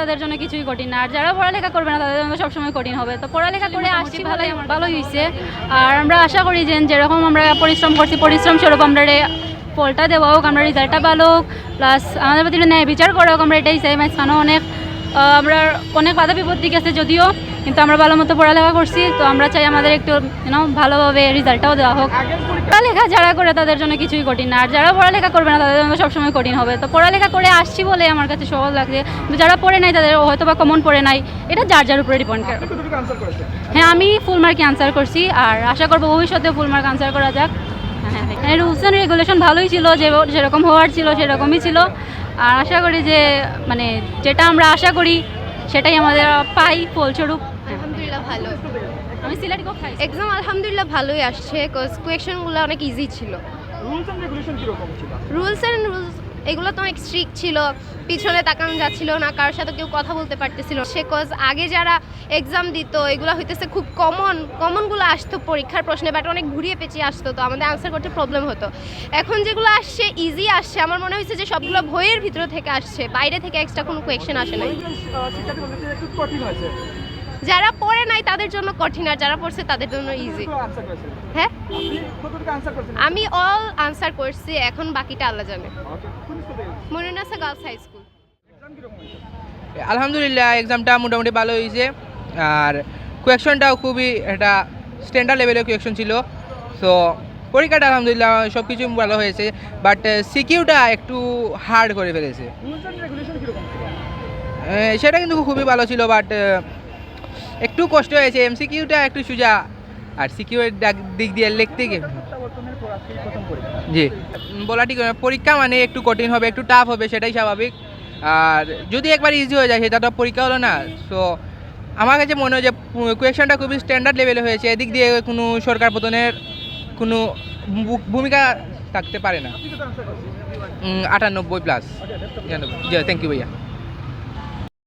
তাদের জন্য কিছুই কঠিন না। আর যারা পড়ালেখা করবে না তাদের জন্য সবসময় কঠিন হবে। তো পড়ালেখা করে আসছি ভালোই ভালোই হয়েছে আর আমরা আশা করি যে যেরকম আমরা পরিশ্রম করছি পরিশ্রম স্বরূপ আমরা ফলটা দেওয়া হোক আমরা রেজাল্টটা ভালো হোক প্লাস আমাদের প্রতি ন্যায় বিচার করা হোক আমরা এটাই চাই। মাঝখানেও অনেক আমরা অনেক বাধা বিপত্তি গেছে যদিও কিন্তু আমরা ভালো মতো পড়ালেখা করছি তো আমরা চাই আমাদের একটু ইউনো ভালোভাবে রেজাল্টটাও দেওয়া হোক। পড়ালেখা যারা করে তাদের জন্য কিছুই কঠিন না আর যারা পড়ালেখা করবে না তাদের জন্য সবসময় কঠিন হবে। তো পড়ালেখা করে আসছি বলে আমার কাছে সহজ লাগছে কিন্তু যারা পড়ে নাই তাদের হয়তো বা কমন পড়ে নাই এটা যার যার উপরে ডিপেন্ড করে। হ্যাঁ আমি ফুল মার্কে আনসার করছি আর আশা করব ভবিষ্যতেও ফুল মার্ক আনসার করা যাক। হ্যাঁ হ্যাঁ রুলস অ্যান্ড রেগুলেশন ভালোই ছিল যে যেরকম হওয়ার ছিল সেরকমই ছিল। আর আশা করি যে মানে যেটা আমরা আশা করি সেটাই আমাদের পাই ফলস্বরূপ আলহামদুলিল্লাহ ভালো। আমি সিলেটি কোথায় এক্সাম আলহামদুলিল্লাহ ভালোই আসছে কোয়েশ্চেনগুলো কোয়েশনগুলো অনেক ইজি ছিল। রুলস এন্ড রেগুলেশন কীরকম ছিল? রুলস অ্যান্ড রুলস এগুলো তো অনেক স্ট্রিক্ট ছিল, পিছনে তাকানো যাচ্ছিল না, কারোর সাথে কেউ কথা বলতে পারতেছিল সে কজ আগে যারা এক্সাম দিত, এগুলো হইতেছে খুব কমন কমনগুলো আসতো পরীক্ষার প্রশ্নে বাট অনেক ঘুরিয়ে পেঁচিয়ে আসতো তো, আমাদের আনসার করতে প্রবলেম হতো। এখন যেগুলো আসছে ইজি আসছে। আমার মনে হয়েছে যে সবগুলো বইয়ের ভিতর থেকে আসছে, বাইরে থেকে এক্সট্রা কোনো কোয়েকশন আসে নাই। যারা পড়ে নাই তাদের জন্য কঠিন আর যারা পড়ছে তাদের জন্য ইজি হ্যাঁ? আমি অল আনসার করছি এখন বাকিটা আল্লাহ জানে। কোন মনুনাসা গার্লস হাই স্কুল। আলহামদুলিল্লাহ এক্সামটা মোটামুটি ভালো হয়েছে। আর কোয়েকশনটাও খুবই একটা স্ট্যান্ডার্ড লেভেলের কোয়েকশন ছিল। সো পরীক্ষাটা আলহামদুলিল্লাহ সব কিছু ভালো হয়েছে বাট সিকিউটা একটু হার্ড করে ফেলেছে। সেটা কিন্তু খুবই ভালো ছিল বাট একটু কষ্ট হয়েছে এমসিকিউটা একটু সোজা, আর সিকিউ ডাক- দিক দিয়ে লিখতে গিয়ে জি। বলা ঠিক পরীক্ষা মানে একটু কঠিন হবে, একটু টাফ হবে, সেটাই স্বাভাবিক। আর যদি একবার ইজি হয়ে যায়, সেটা তো পরীক্ষা হলো না। সো আমার কাছে মনে হয় যে কোয়েশনটা খুবই স্ট্যান্ডার্ড লেভেলে হয়েছে। এদিক দিয়ে কোনো সরকার পতনের কোনো ভূমিকা থাকতে পারে না। আটানব্বই প্লাস জি থ্যাংক ইউ ভাইয়া।